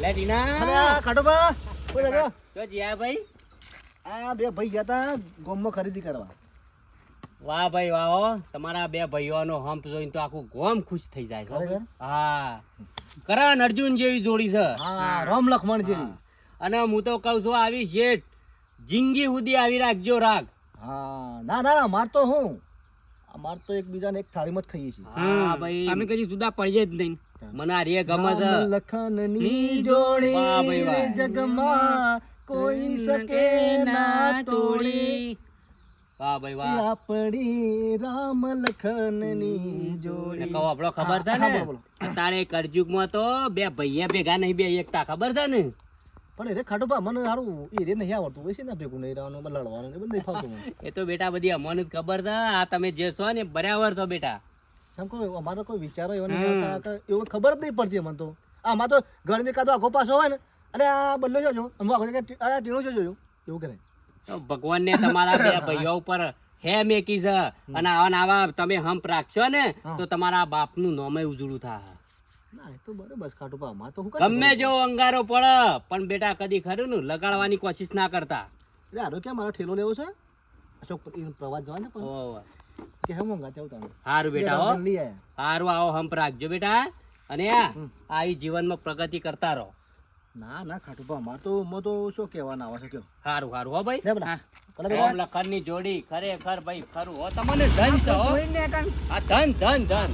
અલે ટીના. અરે આ કોઈ લાગ્યો? જો જીયા ભાઈ. આ બે ભાઈ ગયા તા ગોમમાં ખરીદી કરવા. વાહ ભાઈ વાહ હો. તમારા બે ભાઈઓનો હંપ જોઈને તો આખું ગોમ ખુશ થઈ જાય છે હો કરણ અર્જુન જેવી જોડી છે. હા રામ લખમણ જેવી. અને હું તો કહું છું આવી શેઠ. જિંદગી સુધી આવી રાખજો રાગ. હા ના ના ના માર તો હું. અમાર તો એકબીજાને એક થાળીમાં જ ખાઈએ છીએ. હા ભાઈ. અમે કદી જુદા પડીએ જ નહીં. મને આ રે ગમે છે. લખનની જોડી જગમાં કોઈ શકે ના તોડી. વાહ ભાઈ વાહ. આપણી રામ લખનની જોડી. કહો આપણો ખબર છે ને. અત્યારે કળજુગમાં તો બે ભૈયા ભેગા નહીં બે એકતા ખબર છે ને? પણ એ ખાટોબા મને સારું એ રે નહીં આવડતું. હોય છે ને ભેગું નહીં રહેવાનું લડવાનું એ બધું ફાવતું એ તો બેટા બધી અમને ખબર છે. આ તમે જે છો ને બરાબર છો બેટા. એમ કહું અમારે કોઈ વિચારો એવો નહીં આવતા એવું ખબર જ નહીં પડતી મને તો. આમાં તો ગરમી કાંતો આખો પાછો હોય ને અરે આ બદલો જોજો અમુક આખો આ જોજો એવું કરે. તો ભગવાનને તમારા બે ભાઈઓ ઉપર હે મેકી છે અને આવા આવા તમે હંપ રાખશો ને તો તમારા બાપનું નોમે ઉજળું થાય. ના એ તો બરોબર છે ખાટોબા અમારે તો હું ગમે જો અંગારો પડે પણ બેટા કદી ખરું ને લગાડવાની કોશિશ ના કરતા. એટલે આરો ક્યાં મારો ઠેલો લેવો છે? અશોક પ્રવાસ જવા ને. કે હે મોંઘા ચાવ તમે સારું બેટા હો. સારું આવો હંપ રાખજો બેટા. અને આ આવી જીવનમાં પ્રગતિ કરતા રહો. ના ના ખાટુબા અમારે તો મો તો શું કહેવાના આવે છે કયો? સારું સારું હો ભાઈ. ઓમ લખનની જોડી ખરેખર ભાઈ ખરું. હો તમને ધન છો આ ધન ધન ધન.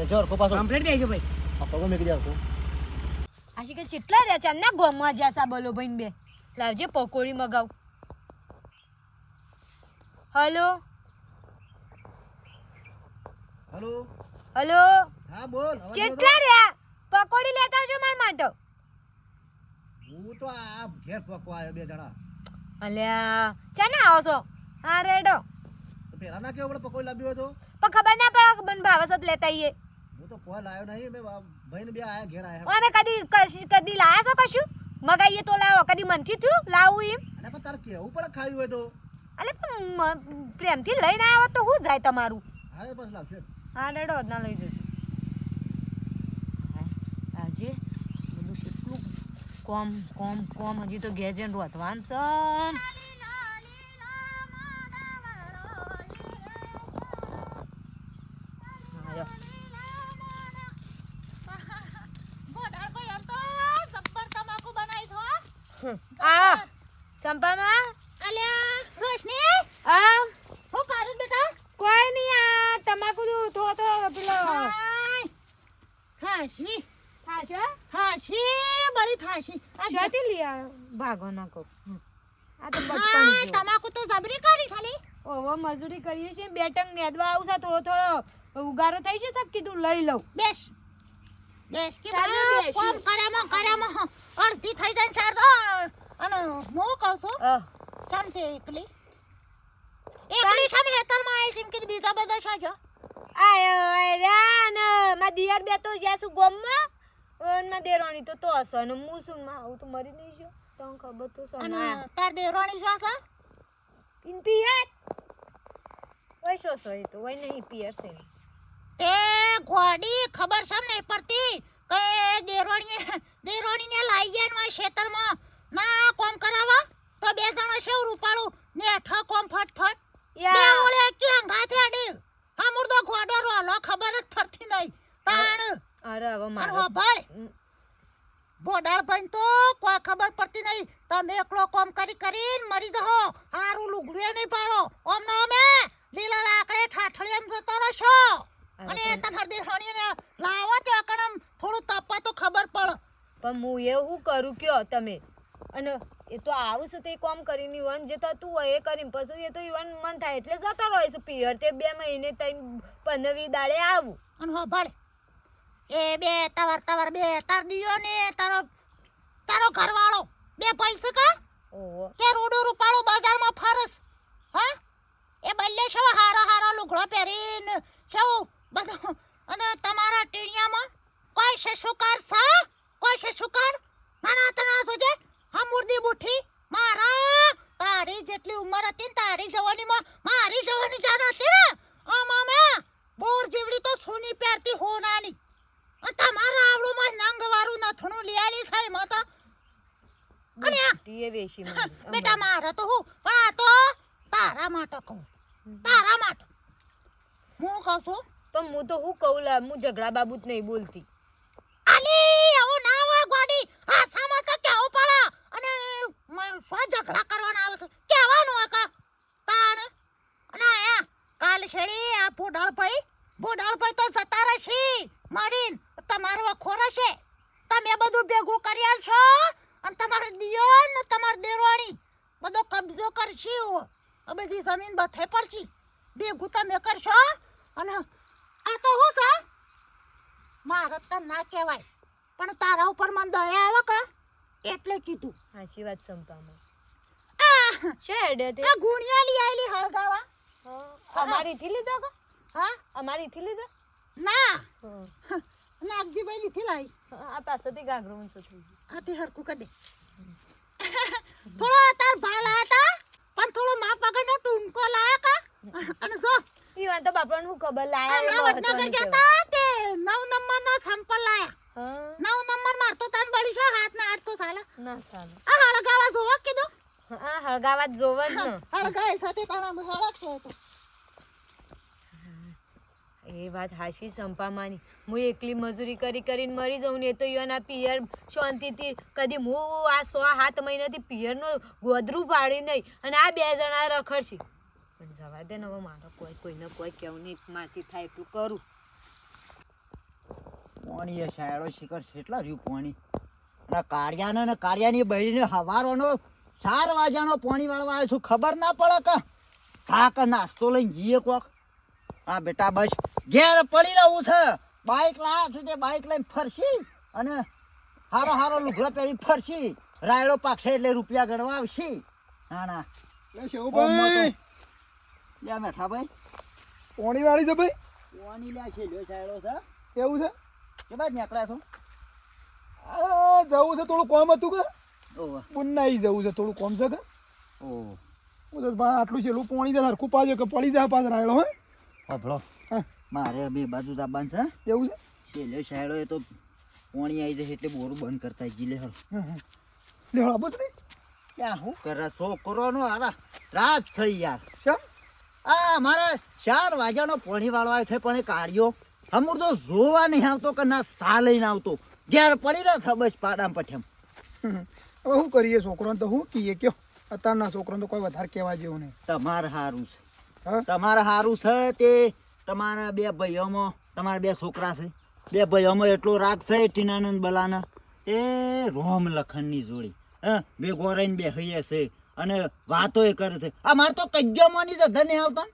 એ જો હરખો પાછો. કમ્પ્લીટ થઈ ગયો ભાઈ. આ પગો મેકી દે હરખો. આશી કે કેટલા રહ્યા છે ના ગોમમાં જ્યાં સા બોલો ભાઈ બે. લાવજે પકોડી મગાવ. હલો? હલો? હલો? હા બોલ. કેટલા રહ્યા? પકોડી લેતા છો માર માટે. હું તો આ ઘેર પકવા આવ્યો બે જણા. અલ્યા ચાને આવો છો? હા રેડો. પેલા ના કેવો પકોડી લાવ્યો હતો? પણ ખબર ના પડે બન ભાવસત લેતા આઈએ હું તો કોઈ લાવ્યો નહીં મે ભાઈ ને બે આયા ઘેર આયા. અમે કદી કદી લાયા છો કશું? મગાઈએ તો લાવો કદી મનથી થયું? લાવું એમ. અને પણ તારે કેવું પડે ખાવી હોય તો? અલે પણ પ્રેમ પ્રેમથી લઈને આવો તો શું જાય તમારું? હા બસ લાવશે હા ડેડો ના લઈ જજો. આજે બધું કેટલું કોમ કોમ કોમ, હજી તો ગેજન રોતવાન સન આયો. હમ. આ સંપામાં આ કોઈ નહીં આ તમાકુ દુ થોડો થોડો પેલો થાશે. થાશી લઈ આવ્યો? ભાગો ના હમ. આ તો બચપણ તમાકુ તો જબરી કરી ખાલી ઓવો મજૂરી કરીએ છીએ. બે ટંગ નેદવા આવું છે થોડો થોડો ઉગારો થઈ જશે કીધું લઈ લઉં. બેસ. બેસ કે કોમ કર્યામાં કર્યામાં અડધી થઈ જાય ચાર તો. અને હું કહું છું શાંતિ એકલી? એકલી શામે હેતરમાં આવી છે એમ કીધું બીજા બધા છો? આયો આયરા ને મારા દિયર બે તો જ્યાં છું ગોમમાં અને મારા દેરાણી તો તો હશે. અને હું શું માં આવું તો મરી નહીં છું તને ખબર તો સના ના. તાર દેરાણી શું છે? પિયર? ઓય શો સો એ તો? ઓય નહીં પિયર છે તે ઘોડી ખબર છે નહીં પડતી? કે દેરોણી દેરાણીને લાઈ ગયા ને ખેતરમાં. ના કોમ કરાવવા તો બે જણા છે રૂપાળું. ને ઠ કોમ ફટ બે યા. ઓળે કે ગાથે અડી હા મુર્દો ગોડો રોલો ખબર જ પડતી નહીં તાણ. અરે હવે મારો ભાઈ. બોડાળ ભાઈ તો કોઈ ખબર પડતી નહીં તમે એકલો કોમ કરી કરીને મરી જહો. હારું લુગડું નહીં પાડો. ઓમ ના અમે લીલા લાકડે ઠાઠળી એમ જતો રહેશો. અને તમાર દેહણીને લાવો તો કણમ થોડું તપવા તો ખબર પડ. પણ હું એવું કરું કયો તમે? અને એ તો આવું છે તે કોમ કરીને ઈવન જે થતું હોય એ કરીને. પછી એ તો ઈવન મન થાય એટલે જતો રહે છે પિયર. તે બે મહિને ત્રણ પંદરવી દાડે આવું. અને હોભાળ એ બે તવાર તવાર બે. તાર દિયો ને તારો તારો ઘરવાળો. બે પૈસા કા? ઓહો. કે રૂડું રૂપાળું બજારમાં ફરસ. હા? એ બલ્લે છો હારો હારો લુગડો પહેરીને શું બધા અને તમારા ટીણિયામાં કોઈ છે? શુકાર સા કોઈ છે શુકાર નાના તના સોજે આ મુરદી બુઠી. મારા તારી જેટલી ઉંમર હતી ને તારી જવાનીમાં મારી જવાની જાન હતી ને. આ મામા બોર જીવડી તો સુની પહેરતી હો નાની તમારા આવડું આવડુંમાં નંગવારું નથણું લીયાલી થાય માતા. અને તે વેશી બેટા મારા તો હું પણ આ તો તારા માટે કહું. તારા માટે. હું કહું છું પણ હું તો હું કહું લા હું ઝઘડા બાબુ જ નહીં બોલતી. શેડી આ ફોડાળ ભાઈ ફોડાળ ભાઈ તો જતા રહેશે મારીન તમારો વખો છે. તમે બધું ભેગું કરી આલશો અને તમારે દિયો ને તમાર દેરવાણી. બધો કબજો કરશે આ બધી જમીન બથે પડશે. ભેગું તમે કરશો અને આ તો હું છે? મારે તો ના કહેવાય પણ તારા ઉપર મને દયા આવે કે? એટલે કીધું. સાચી વાત સંપામાં આ છે આ ગુણિયા લઈ આવેલી હળગાવા. અમારી થી લીધો કા? હા? અમારી થી લીધો? ના. હં. નાગજીભાઈ લીધી લાવી આ પાસેથી ગાઘરો ઊંચો થઈ આ તે હરકું કરી દે. થોડો તાર ભાઈ હતા પણ થોડો મા પગડનો ટૂંકો લાયા કા? અને જો ઈ વાત તો બાપાને હું ખબર લાયા વડનગર ગયા તે નવ નંબરનો સંપલ લાયા. નવ નંબર મારતો તાન બળી છો હાથ ના આઠ તો સાલા. ના સાલા. આ હળગાવા જોવા કીધું? આ હળગાવા જોવા ને. હળગાય સાથે તાણા હળગશે તો. એ વાત હાશી સંપામાની. હું એકલી મજૂરી કરી કરીને મરી જાઉં ને તો ઈવાના પિયર શાંતિથી કદી હું આ સો સાત મહિનાથી પિયરનો ગોદરું પાડી નહીં અને આ બે જણા રખડશે. પણ જવા દે ને હવે મારો કોઈ, કોઈને કોઈ કેવું નહીં માથી થાય એટલું કરું. પોણી એ શાયડો શિખર કેટલા રહ્યું પોણી? અને કાળિયાને ને કાળિયાની બહેરીને હવારોનો ચાર વાગ્યાનો પોણી વાળવા આવ્યો છું. ખબર ના પડે કે શાક નાસ્તો લઈને જઈએ કોક? હા બેટા બસ. ઘેર પડી રહું છે. બાઇક લાયા છું તે બાઇક લઈને ફરશી અને હારો હારો લુગડા પહેરી ફરશી. રાયડો પાકશે એટલે રૂપિયા ગણવા આવશી. ના ના. લે મેઠા ભાઈ. પોણી વાળી છે ભાઈ? પોણી લ્યા છે લ્યો શાયડો છે. એવું છે? કે બાદ નીકળ્યા છો? જવું છે થોડું કોમ હતું કે? બુન્નાઈ જવું છે થોડું કોમ છે કે? હું બા આટલું છે પોણી છે હરખું પાજો કે પડી જાય પાછળ રાયડો હે? હા. મારે બે બાજુ દાબાન છે એવું છે? છેલ્લે સાયડો એ તો પોણી આવી જશે એટલે બોરું બંધ કરતા જીલે હળ. હા, હા. લે હળા બસ નહીં? ત્યાં શું કરે છોકરોનો આરા રાત થઈ યાર. શા આ મારે ચાર વાગ્યાનો પાણી વાળો આવ્યો છે પણ એ કાઢ્યો સમૂર તો જોવા નહીં આવતો કે ના સા લઈને આવતો. ઘેર પડી રહ્યા છે બસ પાડામ પઠેમ હવે શું કરીએ છોકરોને તો શું કહીએ કયો? અત્યારના છોકરાને તો કોઈ વધારે કહેવા જેવું નહીં. તમારે સારું છે. તમારે સારું છે તે તમારા બે ભાઈઓમાં તમારા બે છોકરા છે. બે ભાઈઓમાં એટલો રાગ છે ટીનાનંદ બલાના. એ રોમ લખનની જોડી. હા, બે ગોરાઈને બે હૈયે છે અને વાતો એ કરે છે. આ મારે તો મની તો ધને આવતા.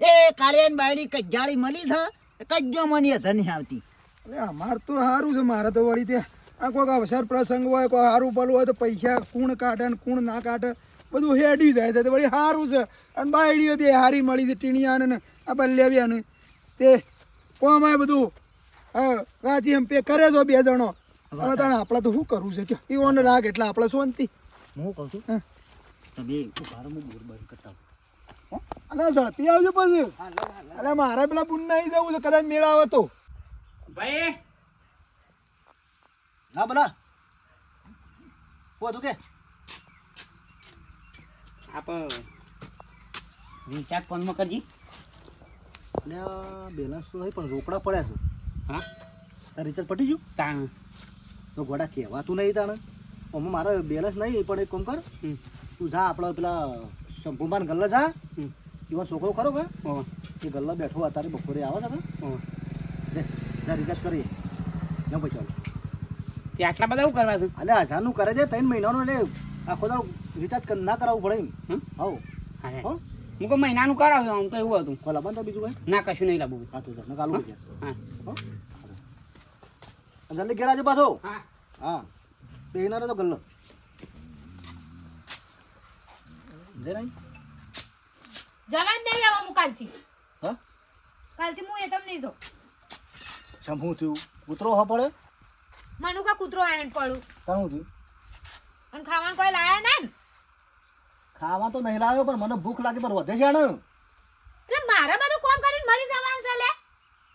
એ કાળિયાની બાયડી કજ્જાળી મળી છે કજ્જોમાંની ધને આવતી. એટલે અમાર તો સારું છે, મારે તો વળી તે આ કોઈક અવસર પ્રસંગ હોય, કોઈ સારું પડવું હોય તો પૈસા કુણ કાઢે ને કુણ ના કાઢે, બધું હેડી જાય છે વળી સારું છે. અને બાયડીઓ બે હારી મળી છે, ટીણિયાને ને આ બલ્યાવ્યાને તે કોમાં બધું. હા રાજી એમ પે કરે છો બે જણો. હવે તને આપણે તો શું કરવું છે? કે એ ઓન રાગ એટલે આપણે શાંતિ હું કહું છું? હા. તમે ઉભારો હું બોર બંધ કરતા અલા અને ઝડપી આવજો પછી. અરે મારે પેલા બુન્નાઈ જવું છે કદાચ મેળા આવે તો. ભાઈ. હા બોલા તું કે? આપ રિચાર્જ ફોનમાં કરજી. ને બેલેન્સ તો નહીં પણ રોકડા પડ્યા છે. હા? તાર રિચાર્જ પટી ગયું? તાણ. તો ગોડા કહેવાતું નહીં તાણે. આમાં મારે બેલેન્સ નહીં પણ એક કામ કર. તું જા આપણે પેલા શંભુમાન ગલ્લા જા. એવા છોકરો ખરો કે? એ ગલ્લા બેઠો અત્યારે બપોરે આવે છે. જા રિચાર્જ કરીએ. જાઉં ચાલો. તે આટલા બધા શું કરવા છે? અલે હજારનું કરે દે ત્રણ મહિનાનું એટલે આખો દાડો રિચાર્જ ના કરાવવું પડે એમ. હા હો? હું કોઈ મહિનાનું કરાવ્યું આમ તો એવું હતું. કોઈ લાવવાનું બીજું કઈ? ના કશું નહીં લાવવું હા તું જા કાલું હા? જલ્દી ઘેર આજે પાછો. હા. હા. બેનારો તો ગલ્લો જવાન નહીં આવો હું કાલથી. હા? કાલથી હું એ તમને નહીં જાઉં. શંભુ થયું? કૂતરો હા પડે? મનુ કા કૂતરો આયન પડું તારું થયું? અને ખાવાનું કોઈ લાયા ના ને? ખાવા તો નહીં લાવ્યો પણ મને ભૂખ લાગી પર વધે છે એટલે મારા બધું કોમ કરીને મરી જવાનું છે લે.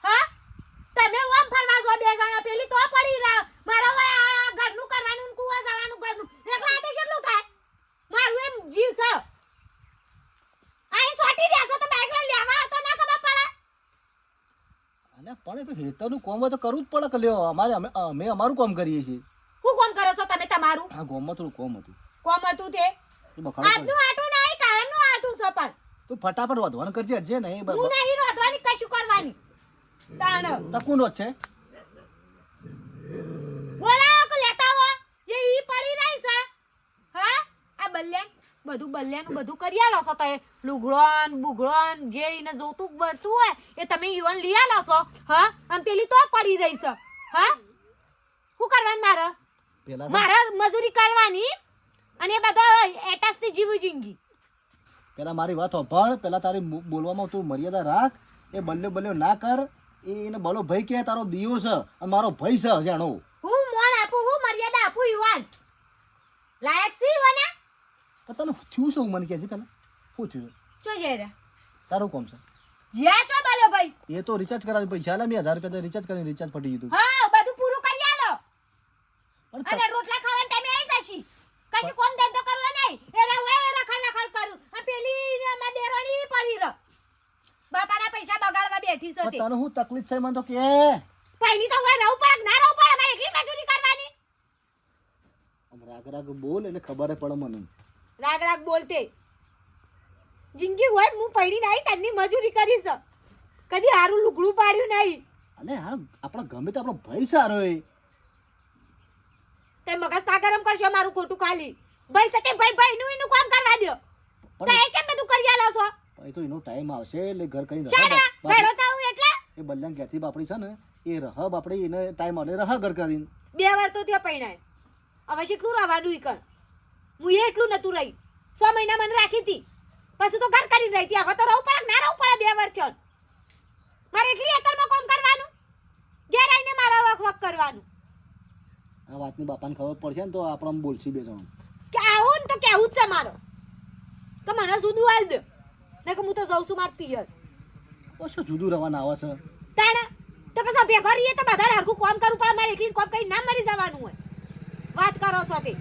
હા? તમે ઓમ ફરવા જો બે જણા પેલી તો પડી રહ્યા મારા હોય આ ઘરનું કરવાનું કુવા જવાનું ઘરનું. એકલા આતે કેટલું થાય? મારું એમ જીવ છે. અહીં સોટી રહ્યા છો તો બાઈક લેવા આવતો ના ખબર પડે. અને પણ એ તો હેતરનું કોમ હોય તો કરવું જ પડે કે લ્યો અમારે અમે અમારું કોમ કરીએ છીએ. શું કોમ કરો છો તમે તમારું? હા ગોમમાં થોડું કોમ હતું. કોમ હતું તે? આજનું આટું નહીં કાયમનું આટું છે પણ. તું ફટાફટ વધવાનું કરજે હટજે નહીં હું નહીં રોધવાની કશું કરવાની. તાણ. તો કોણ રોજ છે બોલાવો કે લેતા હો. એ ઈ પડી રહી છે. હા? આ બલ્યાન બધું બલ્યાનું બધું કરી આલો છો તમે. લુગડોન બુગડોન જે એને જોતું બળતું હોય એ તમે ઈવન લઈ આલો છો. હા? અને પેલી તો પડી રહી છે. હા? શું કરવાનું મારે? મારે મજૂરી કરવાની? અને એ બધા એટાસથી જીવું જિંદગી પેલા મારી વાત સાંભળ પેલા તારી બોલવામાં તું મર્યાદા રાખ એ બલ્લે બલ્લે ના કર એ એને બલો ભાઈ કે તારો દિયો છે અને મારો ભાઈ છે જાણો. હું મોણ આપું હું મર્યાદા આપું યુવાન. લાયક છે યુવાના? તને થયું શું મને કહે છે પેલા? શું થયું? ચો જયરા તારું કોમ છે. જ્યાં છો બાલો ભાઈ. એ તો રિચાર્જ કરાવી પૈસા આલ્યા મેં હજાર રૂપિયા રિચાર્જ કરીને રિચાર્જ પટી ગયું હા બધું પૂરું કરી આલો. અને રોટલા જશી કશું કોમ ધંધો કરવો નહીં. એ રવાય રખડ રખડ કરું. આ પેલી ને અમાર દેરાણી પડી રહ. બાપાના પૈસા બગાડવા બેઠી છે તે. તને હું તકલીફ છે મને તો કે પૈની તો હોય રહું પડે ના રહું પડે? મારે એટલી મજૂરી કરવાની. રાગ રાગ બોલ એને ખબર પડે મને. રાગ રાગ બોલતે જિંદગી હોય હું પૈણી નહીં તેની મજૂરી કરી છે. કદી હારું લુગડું પાડ્યું નહીં. અને હા આપણા ગમે તો આપણો ભાઈ સારો એ તે મગજ તા ગરમ કરશો મારું ખોટું ખાલી. ભાઈ સકે ભાઈ ભાઈ નું એનું કામ કરવા દો તો એ છે બધું કરી આલો છો? એ તો એનો ટાઈમ આવશે એટલે ઘર કરીને બાપ- ગળો થાઉં એટલે? એ બલ્લન ગેથી બાપડી છે ને એ રહ બાપડી એને ટાઈમ આલે રહ ઘર કરીને. બે વાર તો ત્યાં પૈણાય. હવે કેટલું રહેવાનું ઈ કણ? હું એટલું નતું રહી. છ મહિના મને રાખી હતી પછી તો ઘર કરીને રહી હતી હવે તો રહું પડે ના રહું પડે બે વાર થયો. મારે એકલી હેતરમાં કોમ કરવાનું? ઘેર આવીને મારા વખ વખ કરવાનું. આ વાતની બાપાને ખબર પડશે ને તો આપણે બોલશી બે જણ. કે આવો ને તો કેવું જ છે મારો. તો મને જુદું હાલ દે. ને કે હું તો જઉં છું માર પિયર. પછી જુદું રવાના આવે છે? તાણે તો પછી ભેગો રહીએ તો બધા હરખું કોમ કરવું પડે. મારે એકલી કોમ કઈ ના મરી જવાનું હોય. વાત કરો છો તે.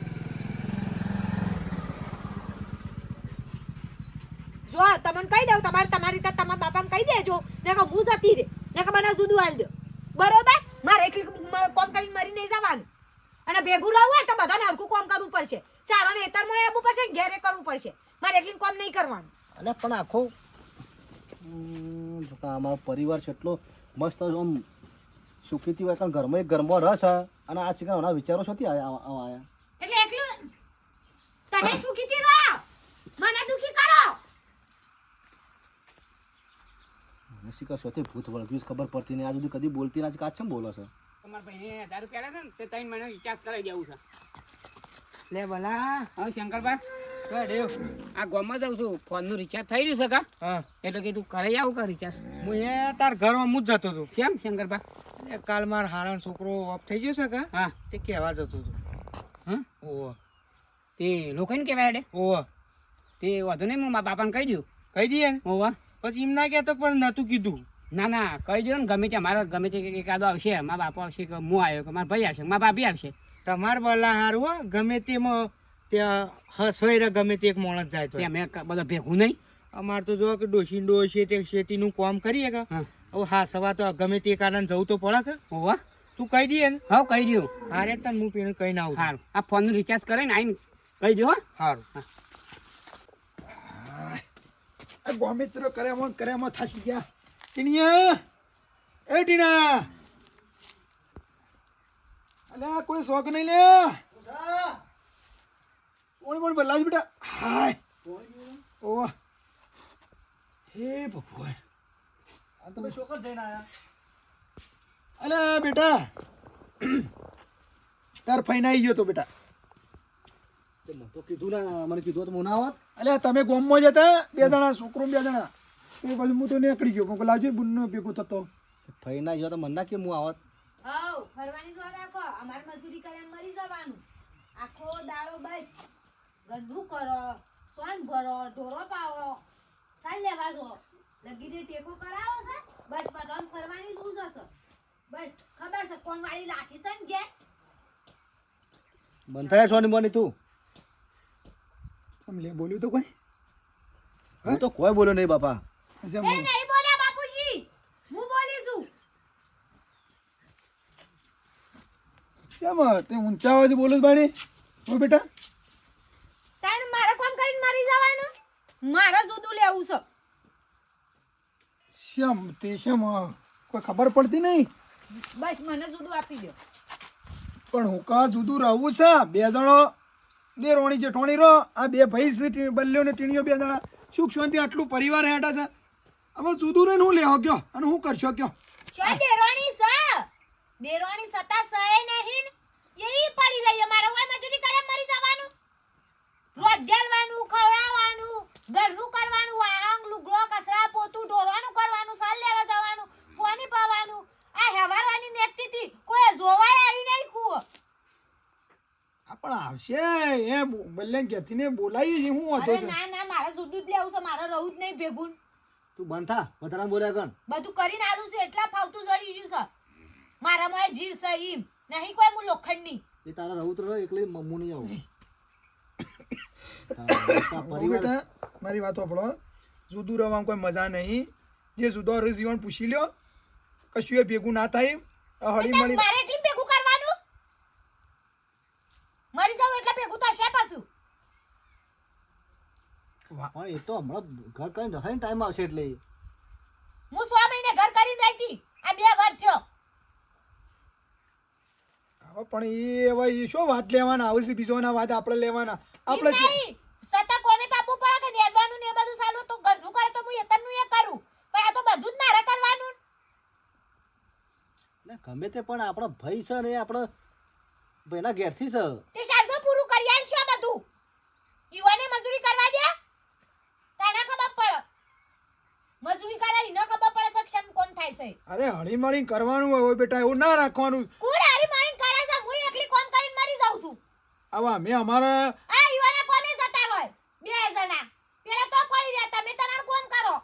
જો તમને કહી દઉં તમારે તમારી રીતે તમારા બાપાને કહી દેજો. ને કે હું જતી રે ને કે મને જુદું હાલ દો. બરોબર? મારે એકલી મ- કોમ કરીને મરી નહીં જવાનું. ભેગું રહેવું હોય તો બધાને હરખું કામ કરવું પડશે. ચારોને હેતરમાં આવવું પડશે ને ઘેરે કરવું પડશે. મારે એકલી કામ નહીં કરવાનું. અને પણ આખો અમારો પરિવાર છે એટલો મસ્ત આમ સુખીથી હોય કારણ ઘરમાં એક ઘરમાં રસ છે અને આ શીખર ઘણા વિચારો છો ત્યાં આવ્યા એટલે એકલું તમે સુખીથી રહો. મને દુખી કરો. મને શીખર શોથી ભૂત વળગ્યું ખબર પડતી નહીં. આ સુધી કદી બોલતી ના છે કાચ કેમ બોલો છે? તમારા ભાઈને હજાર રૂપિયા છે ને તે ત્રણ મહિના રિચાર્જ કરાવી દેવું છે. લે ભલા. હવે શંકરભાઈ આ ગામમાં જાઉં છું. ફોનનું રિચાર્જ થઈ રહ્યું છે કા? એટલે કે તું કરાઈ આવું કા રિચાર્જ હું એ તાર ઘરમાં હું જ જતો હતો. કેમ શંકરભાઈ? કાલ માર હારાનો છોકરો ઓફ થઈ ગયો છે કા? હા. તે કહેવા જતો હતો. હા ઓવો તે લોકોને કહેવાય હેડે. ઓવો તે વાંધો નહીં હું મારા બાપાને કહી દઉં. કહી દઈએ ને. પછી એમ ના કહેતો પણ નતું કીધું. ના ના કહી દો ને ગમે તે મારા ગમે તે એકાદો આવશે મારા બાપા આવશે કે હું આવ્યો કે મારા ભાઈ આવશે મારા ભાભી આવશે. તમારે ભલા હારું હો ગમે તેમાં ત્યાં હસવાઈ ગમે તે એક માણસ જાય તો. મેં બધા ભેગું નહીં. અમાર તો જો કે ડોશી ડોશી તે શેતીનું કામ કરીએ કે. હા. હવે હા સવા તો ગમે તે કારણ જવું તો પડે કે. હોવા. તું કહી દઈએ ને હા કહી દઉં હારે તને હું પેલું કહીને આવું. સારું આ ફોનનું રિચાર્જ કરે ને આવીને કહી દો હો. હારું. ગોમિત્રો કર્યામાં કરે કર્યામાં થાકી ગયા. ટીણિયા એ ટીણા. અલ્યા કોઈ શોખ નહીં લે. કોણ પણ બદલાજ બેટા? હાય. ઓ હે ભગવાન. આ તમે છોકર જઈને આયા. અલ્યા બેટા. તાર ફાઈન આવી ગયો તો બેટા. તે તો કીધું ના મને કીધું તો હું ના આવત અલ્યા તમે ગોમમાં જતા બે જણા છોકરો બે જણા. એ પછી હું તો નીકળી ગયો પણ લાવજો બુનનો ભેગો થતો. ફઈ ના જો તો મને ના કે હું આવત? આવ ફરવાની જો રાખો. અમાર મજૂરી કરીને મરી જવાનું. આખો દાડો બસ. ગંદુ કરો સોન ભરો ઢોરો પાવો. ચાલ લેવા જો. લગીને ટેકો કરાવો છે. બસ બધાને ફરવાની શું ઉજ હશે. બસ ખબર છે કોણ વાળી રાખી છે ને ઘેર? થાય સોની બની તું. તમે લે બોલ્યું તો કોઈ? હું તો કોઈ બોલ્યો નહીં બાપા. એ નહીં બોલ્યા બાપુજી. હું બોલી છું. કેમ તે ઊંચા અવાજે બોલો બાણી. ઓ બેટા. તાણ મારે કામ કરીને મારી જવાનું? મારે જુદું લેવું છે. શ્યામ તે શ્યામ કોઈ ખબર પડતી નહીં? બસ મને જુદું આપી દો પણ હું કા જુદું રહું છે? બે જણો બે રોણી જેઠોણી રો આ બે ભાઈ બલ્લ્યો ને ટીણીઓ બે જણા. સુખ શાંતિ આટલું પરિવાર હેઠા છે. હવે જુદું રહીને હું લેવો કયો અને હું કરશો ગયો? છો દેરોણી સ? દેરોણી સતા સહે નહીં યહી પડી રહી છે. મારે હોય મજૂરી કરે મરી જવાનું? રોજ ગેલવાનું ખવડાવવાનું ઘરનું કરવાનું વાહંગ લુગડો કસરા પોતું ઢોરવાનું કરવાનું સલ લેવા જવાનું પોની પાવાનું. આ હેવારવાની નેતથી કોઈ જોવાય આવી નહીં કુ પણ આવશે. એ બલ્લે ઘેરથી ને બોલાવી હું હતો ના ના મારે જુદું જ લેવું છે મારે રહું જ નહીં ભેગું. તું બંધ થા વધારે બોલ્યા કણ બધું કરીને આલું છું એટલા ફાવતું જડી ગયું છે. મારા મોય જીવ છે ઈમ. નહીં કોઈ હું લોખંડની. એ તારા રહું તો એકલી મમ્મું નહીં આવું. બેટા મારી વાત સાંભળો જુદું રહેવામાં કોઈ મજા નહીં. જે જુદો જીવન પૂછી લ્યો કશું એ ભેગું ના થાય. હળી મળી મારે એટલી ભેગું કરવાનું મરી જાવ એટલે ભેગું થશે પાછું પણ એ તો હમણાં ઘર કરીને રખાઈને ટાઈમ આવશે એટલે. હું સો મહિને ઘર કરીને રહી આ બે વર્ષ થયો. હવે પણ એ હવે એ શું વાત લેવાના? આવશે બીજોના વાત આપણે લેવાના? આપણે સતા કોમે તાપવું પડે કે નેદવાનું ને એ બધું સાલું તો ઘરનું કરે તો હું એતરનું એ કરું. પણ આ તો બધું જ મારે કરવાનું. ને ગમે તે પણ આપણો ભાઈ છે ને આપણો ભાઈના ઘેરથી છે તે શારદો પૂરું કરી આલ છે બધું ઈવાને મજૂરી કરવા દે તને ખબર પડે મજૂરી કરે ઈને ખબર પડે સક્ષમ કોણ થાય છે. અરે હળી મળી કરવાનું હોય બેટા એવું ના રાખવાનું. કુડ હળી મળી કરે છે? હું એકલી કોમ કરીને મરી જાઉં છું. આવા મે અમારા આ ઈવાને કોમે જતા હોય બે જણા. પેલા તો પડી રહ્યા તમે તમારું કોમ કરો.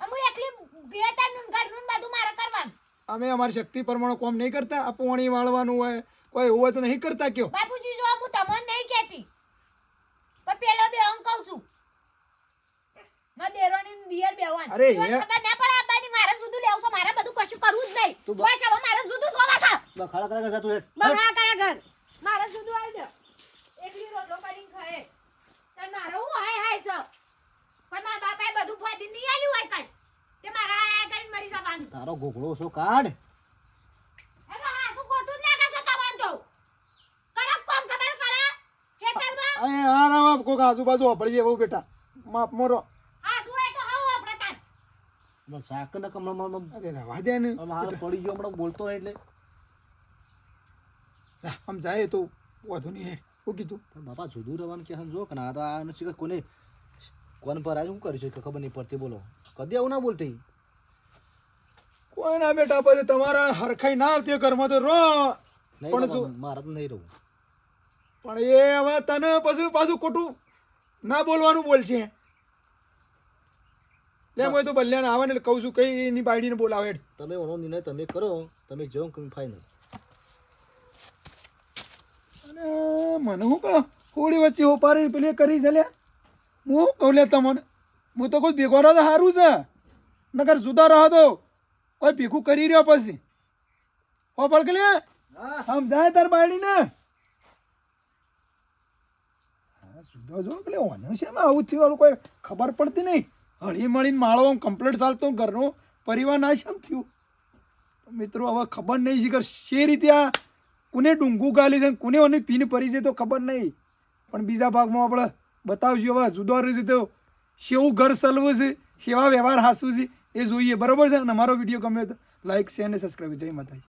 હું એકલી બેતાનું ઘરનું બધું મારે કરવાનું. અમે અમારી શક્તિ પ્રમાણે કોમ નહીં કરતા આ પોણી વાળવાનું હોય કોઈ એવું હોય તો નહીં કરતા કયો. બાપુજી જો હું તમને નહીં કહેતી પણ પેલો બે અંક કહું છું. માં દેરોની દિયર બેવાન અરે ખબર ના પડે આબાની મારે જુદું લેવું છે મારે બધું કશું કરવું જ નહીં તું બસ હવે મારે જુદું જોવા છે. ખાડા કરે ઘર તું. બગડા કયા ઘર મારે જુદું આવી દો એકલી રોટલો કરીને ખાય. તાર મારે હું હાય હાય છે? પણ મારા બાપાએ બધું ફોડી નહીં આલ્યું હોય કણ તે મારા હાય હાય કરીને મરી જવાનું. તારો ગોગળો શું કાઢ આજુબાજુ વાપરી એવું બેટા. માપ મોરો હા શું એ તો હાવ આપણે તાર ને કમળમાં અરે રવા દે ને. હાલ પડી ગયો હમણાં બોલતો નહીં એટલે. આમ જાય તો વધુ નહીં હે શું કીધું. પણ બાપા જુદું રહેવાનું કે જો કે ના તો આ નથી કે કોને કોણ પર આજ હું કર્યું છે કે ખબર નહીં પડતી બોલો. કદી આવું ના બોલતી? કોઈ ના બેટા પછી તમારા હરખાઈ ના આવતી ઘરમાં તો રો પણ શું? મારે તો નહીં રહું. પણ એ હવે તને પછી પાછું ખોટું ના બોલવાનું બોલશે. લે હું તો બલ્યાણ આવે ને એટલે કહું છું કઈ એની બાયડીને બોલાવે તમે ઓનો નિર્ણય તમે કરો તમે જો કે ફાઇનલ અને મને હું કહો? હોળી વચ્ચે હોપારી પેલી કરી છે લે. હું કહું લે તમને? હું તો કોઈ ભેગો રહ્યો તો સારું છે. નગર જુદા રહો તો કોઈ ભેગું કરી રહ્યો પછી. હો પડકે લે. આમ જાય તાર બાયડીને? હા, જુદો જો પેલે ઓનું છે આવું થયું કોઈ ખબર પડતી નહીં. હળી મળીને માળો કમ્પ્લીટ ચાલતો ઘરનો, પરિવાર ના છે થયું. મિત્રો, હવે ખબર નહીં છે કે શે રીતે આ કોને ડુંગું ગાલી છે કોને ઓની પીન પરી છે તો ખબર નહીં. પણ બીજા ભાગમાં આપણે બતાવશું હવે જુદો છે તો શેવું ઘર ચલવું છે સેવા વ્યવહાર હાસવું છે એ જોઈએ. બરાબર છે? અને અમારો વીડિયો ગમે તો લાઇક શેર અને સબસ્ક્રાઈબ જય માતાજી.